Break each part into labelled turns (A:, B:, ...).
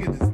A: Look this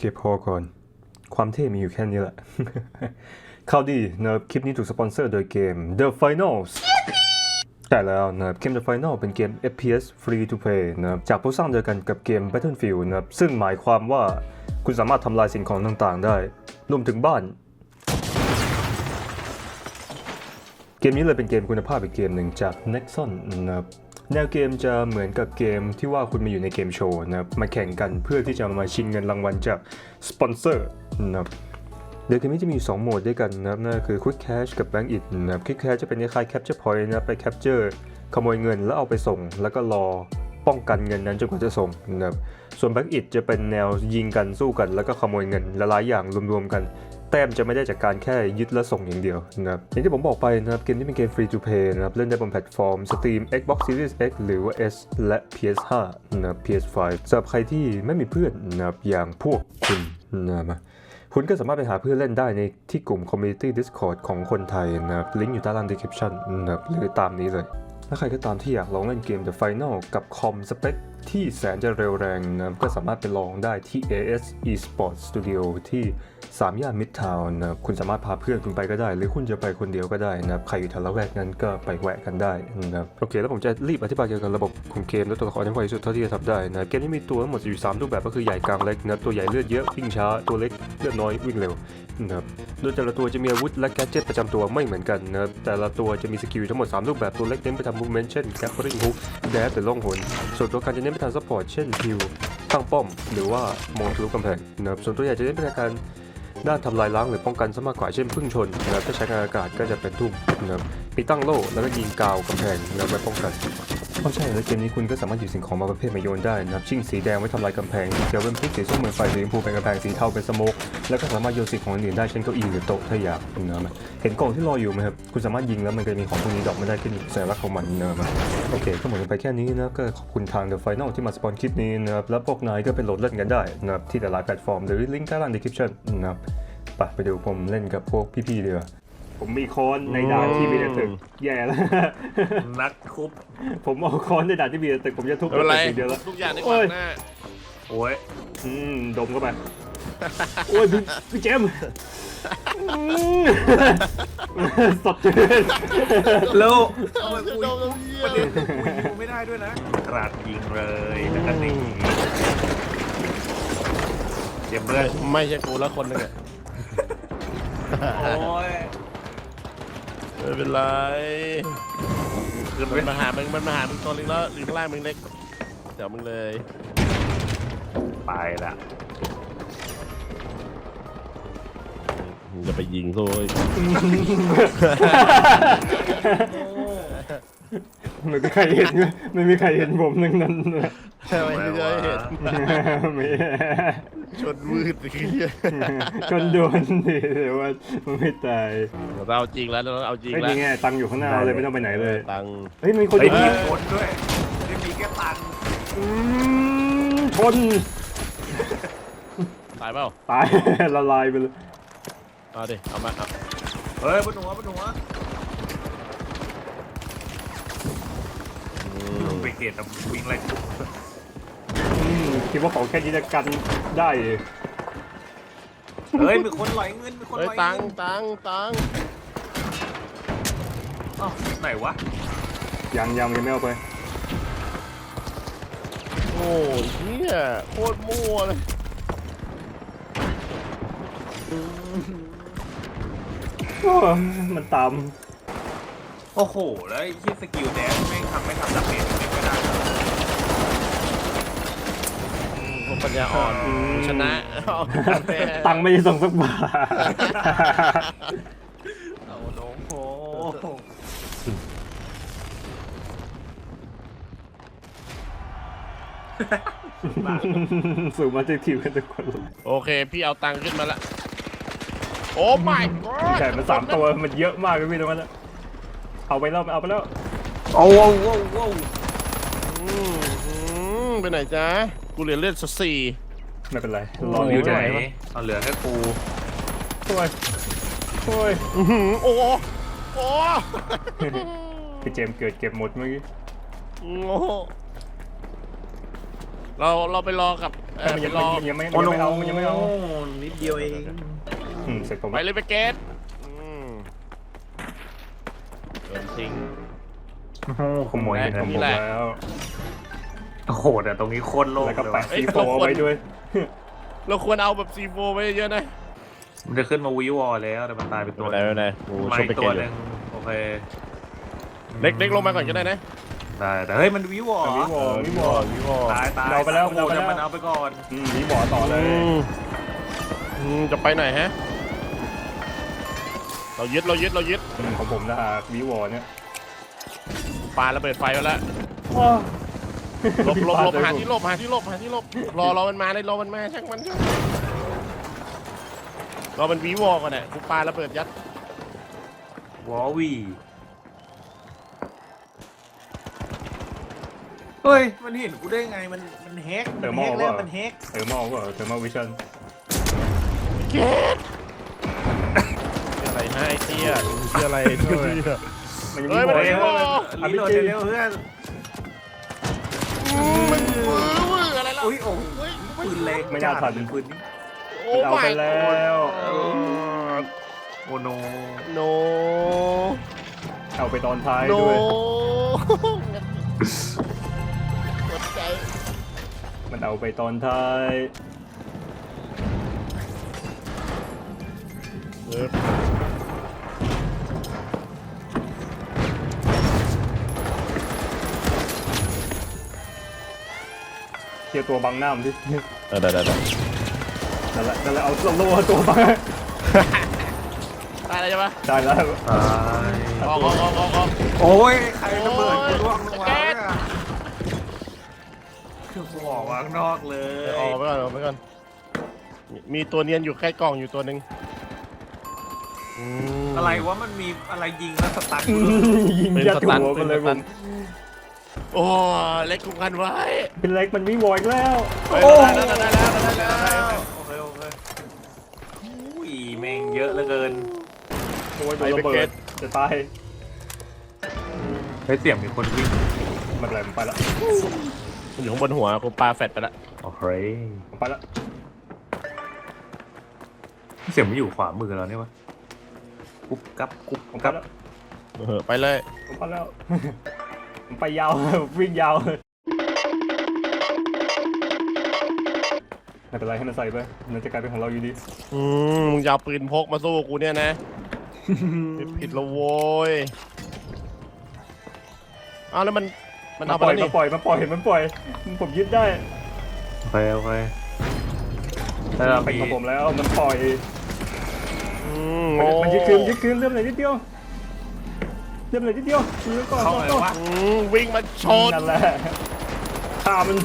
B: เคพอก่อน ความเท่มีอยู่แค่นี้แหละข่าวดีนะครับคลิปนี้ถูกสปอนเซอร์โดยเกม The Finals ใช่แล้วนะครับเกม The Final เป็นเกม FPS Free to Play นะครับจากผู้สร้างเดียวกันกับเกม Battlefield นะครับซึ่งหมายความว่าคุณสามารถทำลายสิ่งของต่างๆ ได้รวมถึงบ้าน เกมนี้เลยเป็นเกมคุณภาพอีกเกมหนึ่งจาก Nexon นะครับ แนวเกมจะเหมือนกับเกมที่ว่าคุณมาอยู่ในเกมโชว์นะครับมาแข่งกันเพื่อที่จะมาชิงเงินรางวัลจากสปอนเซอร์นะครับโดยเกมนี้จะมีอยู่สองโหมดด้วยกันนะครับนั่นคือ Quick Cash กับ Bank It นะครับ Quick Cash จะเป็นคล้าย Capture Point นะไป Capture ขโมยเงินแล้วเอาไปส่ง แล้วก็รอป้องกันเงินนั้นจนกว่าจะส่งนะครับส่วน Bank It จะเป็นแนวยิงกันสู้กัน แล้วก็ขโมยเงินหลายอย่างรวมๆกัน แต้มจะไม่ได้จากการแค่ยึดและส่งอย่างเดียวนะครับอย่างที่ผมบอกไปนะครับเกมนี้เป็นเกม free to play นะครับเล่นได้บนแพลตฟอร์ม Steam Xbox Series X หรือว่า S และ PS5 นะครับ PS5 สำหรับใครที่ไม่มีเพื่อนนะครับอย่างพวกคุณนะครับคุณก็สามารถไปหาเพื่อนเล่นได้ในที่กลุ่ม Community Discord ของคนไทยนะครับลิงก์อยู่ใต้ล่าง description นะครับหรือตามนี้เลยถ้าใครก็ตามที่อยากลองเล่นเกม The Final กับคอมสเปค ที่แสนจะเร็วแรงนะครับก็สามารถไปลองได้ที่ AS Esports Studio ที่3ย่านมิดทาวน์นะครับคุณสามารถพาเพื่อนคุณไปก็ได้ หรือคุณจะไปคนเดียวก็ได้นะครับใครอยู่แถวละแวกนั้นก็ไปแวะกันได้นะครับโอเค แล้วผมจะรีบอธิบายเกี่ยวกับระบบของเกมและตัวละครให้ไวที่สุดเท่าที่จะทำได้นะเกมนี้มีตัวทั้งหมดอยู่ 3 รูปแบบก็คือใหญ่กลางเล็กนะตัวใหญ่เลือดเยอะวิ่งช้าตัวเล็กเลือดน้อยวิ่งเร็วนะครับโดยแต่ละตัวจะมีอาวุธและแกดเจิตประจำตัวไม่เหมือนกันนะครับแต่ละตัวจะมีสกิลทั้งหมด 3 รูปแบบตัวเล็กเน้นไปทำมูฟเมนต์เช่นแกปเปอร์ริงฮุกแดดหรือล่องหนส่วนตัวกางจะเน้นไปทางซัพพอร์ตเช่นฮิวตั้งป้อม หรือว่ามองทะลุกำแพงนะครับส่วนตัวใหญ่จะเน้นไปทางการด้านทำลายล้างหรือป้องกันซะมากกว่าเช่นพึ่งชนนะครับถ้าใช้งานอากาศก็จะเป็นทุ่มนะครับมีตั้งโล่แล้วก็ยิงกาวกำแพงแล้วไว้ป้องกัน เพราะใช่แล้วเกมนี้คุณก็สามารถหยิบสิ่งของมาประเภทมาโยนได้นะครับชิ่งสีแดงไว้ทำลายกำแพงเขียวเป็นพลุสีส้มเป็นไฟสีชมพูเป็นกำแพงสีเทาเป็นสโมกแล้วก็สามารถโยนสิ่งของอื่นได้เช่นเก้าอี้หรือโต๊ะถ้าอยากนะครับเห็นกล่องที่รออยู่ไหมครับคุณสามารถยิงแล้วมันก็จะมีของพวกนี้ดรอกไม่ได้ขึ้นสัญลักษณ์ของมันนะครับโอเคก็หมดไปแค่นี้นะก็ขอบคุณทาง The Final ที่มาสปอนคลิปนี้นะครับแล้วพวกนายก็ไปโหลดเล่นกันได้นะครับที่หลายๆแพลตฟอร์มหรือลิงก์ใต้ล่าง description นะครับไปไปดูผมเล่นกับพวกพี่ๆเดียว ผมมีค้อนในด่านที่มีแต่ตึกแย่แล้ว
C: นักคุบ
B: ผมเอาค้อนในด่านที่มีแต่ตึกผมจะทุบ
D: ไม่เป็นไร
B: ตึกอย่างเดียวแล้ว
D: ทุกอย่างในข
B: โอ้
D: วาง
B: ย
D: หน้า
C: โอ้ย
B: อืมดมเข้าไปโอ้ยพี่พี่เจมส์อืมสดชื่น
C: แล้ว
D: เอา
C: ทำไม
D: จะ
C: กู
D: โดนแล้วพี่
C: ประเด็นคือกูยิงไม่ได้ด้วยนะกราดยิงเลยแล้วก็นี่เดี๋ยวเพื่อน
D: ไม่ใช่กูแล้วคนหนึงอะ
C: โอ้ย
D: ไม่เป็นไร
C: ขึ้นไป
D: มันมาหามึงมันมาหามึงตัวเล็กแล้วหรือข้างล่างมึงเล็ก เดี๋ยวมึงเลย
C: ไปละ
D: มึงจะไปยิงโซ่ย
B: ไม่มีใครเห็นไม่มีใครเห็นผมทั้งนั้นเลย
D: ทำไมไม่ได้เห็น
B: ไม่
D: ชนมืดคือเหี้ย
B: จนโดนดิแต่ว่ามันไม่ตาย
D: เราเอาจริงแล้วเราเอาจริง
B: ไอ้ย
D: แล้ว
B: นี่ไงตังค์อยู่ข้างหน้าเลยไม่ต้องไปไหนเลย
D: ตังค์
B: เฮ้ยมีคนอ
C: ไอ้
B: ยู่
C: มี
B: นี่
C: คนด้วยไม่มีแค่ตังค์
B: อืมชน
D: ตายเปล่า
B: ตายละลายไปเลย
D: เอาดิเอามาเอา
C: เฮ้ยบนหัวบนหัวไป เกตแต่วิ่งไล่กู
B: อืมคิดว่าของแค่นี้จะกันได้เหรอ
C: เฮ้ยมีคนไหลเงินมีคน
D: เฮ้ย
C: ไหล
D: ตัง
C: เงิ
D: ค์
C: น
D: ตังค์ตังค์
C: อ้าวไหนวะ
B: ยังยังยังไม่เอาไป
D: โอ้ยเฮียโคตรมั่วเลย
E: โอ้มันตาม
C: โอ้โหแล้วไอ้ที่สกิลแดนแม่งทำไม่ทำดาเมจไม่ก็ได้
D: ผมปั ญญาอ่อนชนะเอาแพ้
E: ตังค์ไม่ได้ส่งสักบาท
C: เอาโน้โห
E: สูงมาจากทีมกันทุกคนเลย
D: โอเค พี่เอาตังค์ขึ้นมาละ โอ้ my god
E: แต่มันสามตัวมันเยอะมากเลยพี่ตรงนั้นอะเอาไปแล้วเอาไปแล้ว
C: โอ้โหโอ้โห
D: อืมอืมไปไหนจ๊ะ กูเหลือเลือดสักสี่
E: ไม่เป็นไรร
C: ร
E: อ
C: อ
E: อ
C: อยู่ยู่
E: ที่
C: ไห
E: ไห
C: น
E: นวะ
C: เอาเหลือแค่กู
E: โอ้ยโอ้ย
D: อื้อหือโอ้โหโอ้โห
E: พี่เจมส์เกิดเก็บหมดเมื่อกี้
D: โอ้โหเราเราไปรอกับเอ่อ
E: มัน
D: ไป
E: ยัง
D: รอ
E: มันยังไม่มันยังไม่เอามันยังไม่เอา
C: นิดเดียวเอง
E: อืมเสร็จผม
D: ไปเลยไปเกตอืมเกินจริง
C: โอ้โหขโมย
D: แม่
C: เงิน
E: ผม
D: นี่แหละ
E: แล้ว
C: โอ้โหแต่ตรงนี้โคตรโล่ง
E: แล้วก็
C: เลย
E: แปะ
C: ว่ะ
D: เอ้ย
E: ซีโฟ
D: เราควร
E: ไว้ด้วย
D: เราควรเอาแบบซีโฟไว้เยอะๆนะ
C: มันจะขึ้นมาวิวอลแล้วแต่มันตายไปตัว
D: ไม่เป็นไรไม่เป็นไรกูชมไป
C: ไม่ตั
D: เก
C: ว
D: ตอ
C: ห
D: ยู่
C: นึงโอเค
D: เล็กเล็กลงมาก่อนก็ได้นะ
C: ได้แต่เฮ้ยมันวิวอล
E: วิวอวิวอ
D: วิวอ
C: ตายตาย
E: เอาไปแล้ว
C: โอ้โห
E: เอาไปแล้ว
C: เดี๋ยวมันเอาไปก่อน
E: อืมวิวอต่อเลย
D: อืมอืมจะไปไหนฮะ เรายึดเรายึดเรายึด
E: อืมของผมนะฮะวิวอเนี่ย
D: ปาระเบิดไฟไว้แล้ว
E: ว้าว
D: หลบหลบหลบ
E: พี่
D: หา
E: พลดเลย
D: ที่หลบหาที่หลบหาที่หลบรอรอมันมาเลยรอมันมาช่างมันช่างรอมันวีวอก่อนน่ะกูปาระเบิดยัด
C: วอวีเฮ้ย มันเห็นกูได้ไง มัน มันแฮก
E: เติ
C: มัน
E: มหม้
C: แฮ
E: อก
C: แล้ว
E: ว่า
C: มันแฮก
E: เทอร์มอลก็เทอร์มอลวิชั่น
D: เกตอะไรให้เตี้ยเตี้ยอะไรเตี้ย
E: มันยัง
D: เฮ้
E: วิ
D: ยว
E: อ
D: มัน
E: เนี่ย
D: วิวอ
C: รีโหลดเร็วๆเพื่อน
D: มันวื้ มืออะไรล่ะ
C: อุ้ยโอ้
D: เฮ้ย
C: ปืนเล็ก
E: ไม่น่าทัน
C: ปืนนี่
D: โอ้
E: เอาไปแล้ว
C: โอโน
D: โน
E: เอาไปตอนท้าย
D: โน
E: ด้วย
D: กดใจ
E: มันเอาไปตอนท้าย
D: เออ
E: เคลียร์ตัวบังหน้ามันที่
D: เออได้ได้ได้
E: นั่นแหละนั่นแหละเอาโล่ตัวบัง
D: ได้แล้วใช่ปะ
E: ได้แล้ว
C: ตาย
D: ออกออกออกออกออก
C: โอ้ยใครระเบิดกูร่วงลงมา
D: แก๊
C: เนี่ย
D: ส
C: คือกูออกมาข้างนอกเลย
D: ออกไปก่อนออกไปก่อนมีมีตัวเนียนอยู่ใกล้กล่องอยู่ตัวหนึ่งม
C: อะไรวะมันมีอะไรยิงแล้วสตัน
E: อื
C: กู
E: มยิง
D: เป็น
E: ยัด
D: สตัน
E: หัว
D: เป็
E: มัน
D: น
E: เลย
D: ส
E: ผ
D: ตัน
E: ม
D: โอ้เล็กกุมกันไว้
E: เป็นเล็กมันวิวออีกแล้ว
D: เฮ้ยได้แล้วได้แล้วได้แล้วได้แล้ว
C: โอเคโอเคอุ้ยแม่งเยอะเหลือเกิน
E: โอ้ยโดนระเบิดจะตาย
C: เฮ้ยเสียงมีคนวิ่ง
E: ไมันอะไรมันไปละ
D: มันอยู่ข้างบนหัวกูปาแฟดไปละ
C: โอเค
E: มันไปละ
C: เสียงมันอยู่ขวามือเราเนี่ยวะกุ๊บกับกุ๊บ
E: ผมไป
C: กับ
E: แล้ว
D: เออไปเลย
E: ผมไปแล้ว ผมไปยาว วิ่งยาวไม่เป็นไรให้มันใส่ไปมันจะกลายเป็นของเราอยู่ดี
D: อืมมึงจะเอาปืนพกมาสู้กูเนี่ยนะ ผิดผิดและโว้ยอ้าวแล้วมันมัน
E: มา
D: เอา
E: ป
D: ไป
E: ล่อย
D: แล้ว
E: มา
D: นี่
E: ปล่อยมาปล่อยมันปล่อย ผมยึดได้
C: โอเคโอเคแล้วเรา
E: เป็น
C: มี
E: ของผมแล้วมันปล่อย
D: อืม
E: มัน
D: โอ้
E: มันยึดคืนยึดคืนเริ่มเลยนิดเดียว เริ่มเลยนิดเดียวยืนก่อน
C: เข้า
E: ก่อน
C: ไง
E: ก่อน
C: วะ
D: อืมวิ่งมาชน
E: นั่นแหละฆ่ามัน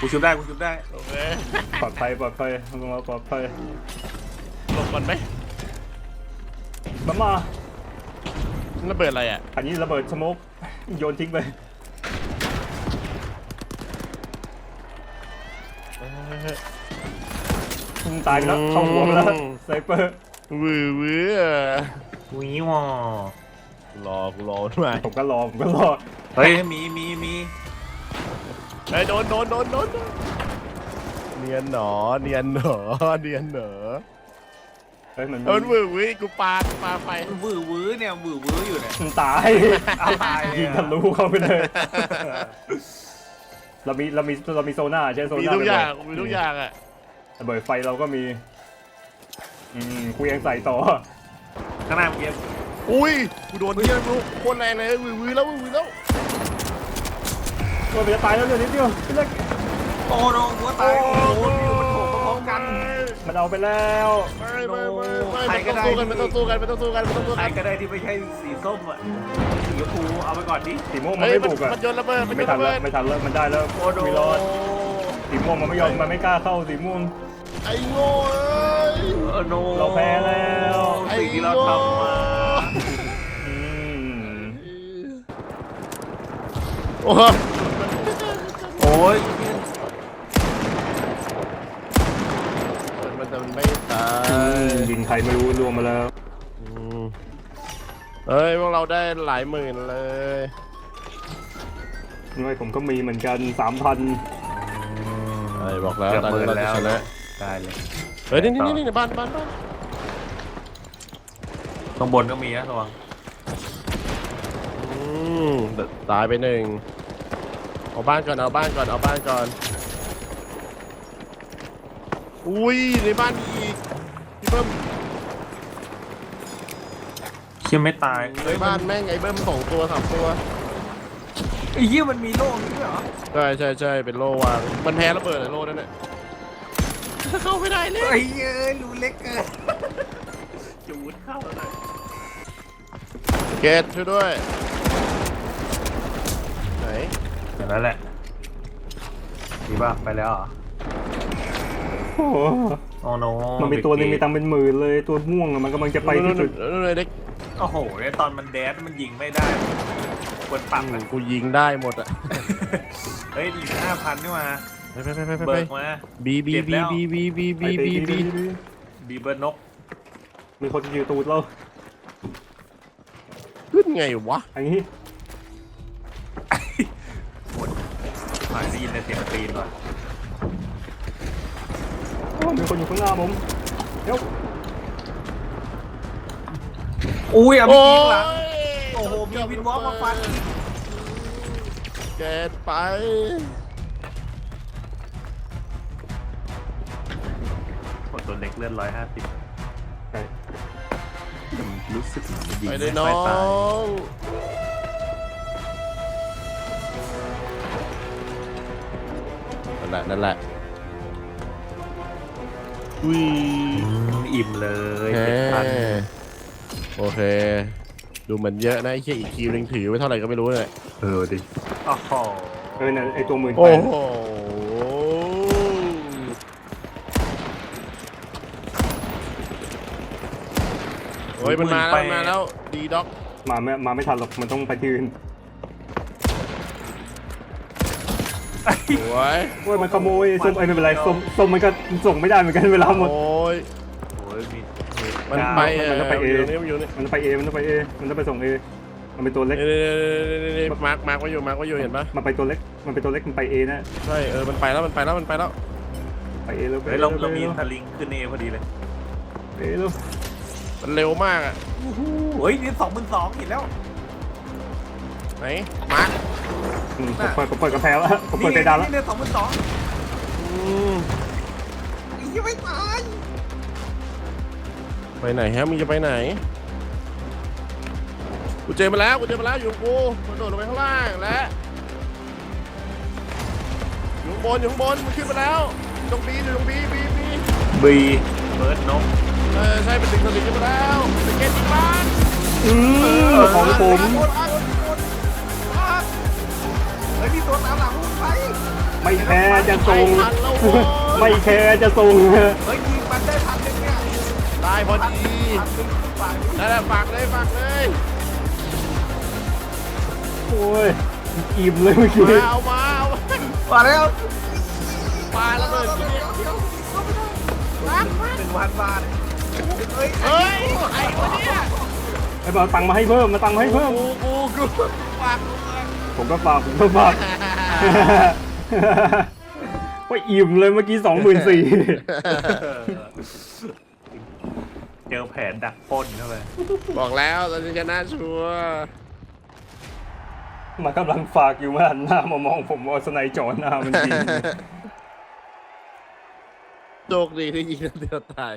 C: กูชุบได้กูชุบได้
D: โอเค
E: ปลอดภัยปลอดภัยลงมาปลอดภัย
D: หลบก่อนไหม
E: มามา
D: ระเบิดอะไรอะ
E: อันนี้ระเบิดสโมกโยนทิ้งไปตายไปแล้วเข้าหัวไปแล้วไซเปอร์
D: วื้อวือ
C: วิวอ
D: รอกูรอมา
E: ผมก็รอผมก็รอ
C: เฮ้ยมีมีมี
D: เฮ้ยโดนโดนโดนโดนโดนเนียนหนอเนียนหนอเนียนหนอ
E: เฮ้ยมัน
D: เออมันวื้อวื้อกูปากูปาไป
C: วื้อวื้อเนี่ยวื้อวื้ออยู่เนี่ย
E: มันตายยิงทะลุเข้าไปเลยเรามีเรามีเรามีโซน่าใช่โซ
D: มี
E: น่า
D: ทุกอย่าง
E: ระ
D: มี
E: เบิด
D: ทุกอย่างอะ
E: ระเบิดไฟเราก็มีอืมกูยังใส่ต่อ
C: ข้างหน้าเมื่อกี้
D: อุ้ยกูโดนเยี่ยมลูกโคตรแรงเลยวื้อวื้อแล้ววื้อวื้อแล้ว
E: โอ้ยมันจะตายแล้วเดี๋ยวนิดเดียวพี่เล็ก
C: โอ้โหหัวตายโอ้โหอยู่มันโผล่พร้อมๆกัน
E: มันเอาไปแล้ว
D: ไม่ไม่ไม่ไม่
C: ใครก็
D: ไม่
C: ได้
D: ต้องสู้กันไม่ต้องสู้กันไม่ต้องสู้กันไม่ต้องสู้
C: ใคร
D: กัน
C: ก็ได้ที่ไม่ใช่สีส้มอะสีชมพูเอาไปก่อนดิ
E: สีม่วงมัน
D: เฮ้ย
E: ไม่
D: มัน
E: บุกอะ
D: มันโยนระเบิดมันโย
E: ไม่
D: น
E: ทัน
D: ระ
E: แล้
D: เบิ
E: ว
D: ด
E: ไม่ทันแล้วมันได้แล้ว
C: โอ้โห
E: มีรอดสีม่วงมันไม่ยอมมันไม่กล้าเข้าสีม่วง
D: ไอ้โง่เอ้ย
C: เออโน
E: เราแพ้แล้ว
C: สิ่งที่เราทำมา
D: โอ้โห
C: โอ้ย
D: มันจะไม่ตาย
E: ยิงใครไม่รู้รวมมาแล้ว
D: อืมเฮ้ยพวกเราได้หลายหมื่นเลย
E: ด้วยผมก็มีเหมือนกันสามพัน
D: ไอ้บอกแล้ว
C: เกือบ
D: ตอน
C: หมื่
D: นี้
C: น
D: เราจะ
C: แล้ว
D: ชนะ
C: ได้เลย
D: เฮ้ยนี่นี่นี่บ้านบ้านบ้าน
C: ข้างบนก็มีนะระวัง
D: อื มตายไปหนึ่งเอาบ้านก่อนเอาบ้านก่อนเอาบ้านก่อน อุ้ยในบ้านมีอีกพี่เบิ้ม
C: เชี่ยไม่ตาย
D: ในบ้านแม่งไอ้เบิ้มสองตัวสามตัว
C: ไอ้เหี้ยมันมีโล่นี้ด้วยเหรอ
D: ใช่ใช่ใช่เป็นโลวางมันแพ้ระเบิดไอ้โลนั่นแหละเข้าไม่ได้เลย
C: ไอ้เหี้ยรูเล็กเกินจูดเข้าเลย
D: เกตช่วยด้วย ไหน
C: อย่างนั้นแหละดีป่ะไปแล้วเหรอ
E: โอ้โห
C: โอ้โน
E: มันมีตัวหนึงมีตังค์เป็นหมื่นเลยตัวม่วงอะมันกำลังจะไปที่จุด
D: นู่นๆๆๆเด็ก
C: โอ้โหเนี่ยตอนมันแดดมันยิงไม่ได้ควรปรับนะ
D: กูยิงได้หมดอะ
C: เฮ้ยอีกห้าพันนี่มา
D: ไปไปไปไปไป
C: เบิกมา
D: บีบี
C: เก็บ
D: บี
C: แล้ว
D: บีบีบี
E: ไป
D: บี
E: ไป
D: บี
E: ไป
D: บี
E: ไป
C: บีเบิร์ดนก
E: มีคนจะอยู่ตูดเรา
D: ขึ้นไงวะ
E: อันนี้
C: หายได้ยินแต่เสียงตีนว่ะ
E: โอ้มีคนอยู่ข้างหน้าผมเดี๋ยว
C: อุ้ยเอาไป
D: โอ้
C: ยิงหลัง
D: ย
C: โอ้โหมีวินวอล์กมาฟัน
D: เกตไป
C: โอ้ตัวเล็กเลื่อนร้อยห้าสิบ
E: ไป
C: รู้สึกเหมือนมันยิง
D: ไป
C: ไม่
D: เลยน้
C: ค่
D: อ
C: อยตาย
D: ง นั่นแหละนั่นแหละอุ้ย
C: อืมอิ่มเลย
D: แห
C: เจ็ดพัน
D: มโอเค ดูเหมือนเยอะนะไอ้เชี่ยอีกคิวนึงถือไว้เท่าไหร่ก็ไม่รู้เลย
C: เออดิโอ้โห
E: เออเนี่ยไอตัวหมื่นแป
D: โอ้
E: ด
D: โหโอ้ยมันมาแล้วมันมาแล้วดีด็อก
E: มาไม่มาไม่ทันหรอกมันต้องไปที่อื่น
D: สวย
E: โอ้ยมันขโมยส้มไอ้ยไม่เป็นไรส้มส้มมันก็ส่งไม่ได้เหมือนกันเวลาหมด
D: โอ้ย
C: โอ้ยมี
D: มันไป
E: มันต้องไป
D: เอ
E: เอ
D: อยู่นี่มันอยู่นี่
E: มันต้องไปเอมันต้องไปเอมันต้องไปส่งเอมันเป็นตัวเล็ก
D: นี่นี่นี่มาร์กมาร์กไว้อยู่มาร์กไว้อยู่เห็นปะ
E: มันไปตัวเล็ก มันเป็นตัวเล็กมันไปเอนะ
D: ใช่เออมันไปแล้วมันไปแล้วมันไปแล้ว
E: ไปเอแล้วไป
C: เฮ้ย
E: เอ
C: เรา
E: แล้ว
C: เรามี
E: ไป
C: สลิงขึ้นเอพอดีเลย
E: เอแล้ว
D: มันเร็วมากอะ
C: เฮ้ยนี่สองหมื่นสองเห็นแล้ว
D: ไหนมาร์ก
E: อืมผมเปิดผมเปิดกระแพงแล้วผมเปิดเพดานแล้ว
C: นี่เนี่ยสองหมื่นสอง
D: อืม
C: ยังไม่ตาย
D: ไปไหนฮะมึงจะไปไหน กูเจอมาแล้วกูเจอมาแล้วอยู่กับกูมันโดดลงไปข้างล่างและอยู่ข้างบนอยู่ข้างบนมันขึ้นมาแล้วอยู่ตรงบีอยู่ตรงบีบีบี
C: บีเบิร์ดนก
D: เออใช่เป็นดึงสลิงขึ้นมาแล้วเป็นเกตอีกบ้าน
E: อืมของผม
C: โคตรอ้างโคต
E: ไม่แพ้จะส่ง
D: ไม่ทันแล้วโว้ย
E: ไม่แพ้จะส่ง
C: เฮ้ยยิงมันได้พันหนึ่งเนี่ย
D: ได้พอ
C: พัน
D: ดี
C: พันหนึ่งไป
D: นั่นแหละฝากเลยฝากเลย
E: โอ้ยอิ่มเลยเมื่อกี้
D: มาเอามาเอามา
C: มาแล้ว
D: ปาระเบิดที่นี่
C: หนึ่งพันบาทเฮ้ย
D: เฮ้ยไอ้วะเนี่ย
E: ไอ้บอกตังค์มาให้เพิ่มมาตังค์มาให้เพิ่ม
D: กูกูกูฝากกู
E: ผมก็ฝากผมก็ฝาก ว่าอิ่มเลยเมื่อกี้สองหมื่นสี่
C: เจอแผนดักปล้นเข้าไป
D: บอกแล้วตอนนี้ชนะชัวร์
E: มันกำลังฝากอยู่มาหันหน้ามามองผมว่าสไนจอหน้ามันจริง
D: โชคดีที่ยิงนัดเดียวตาย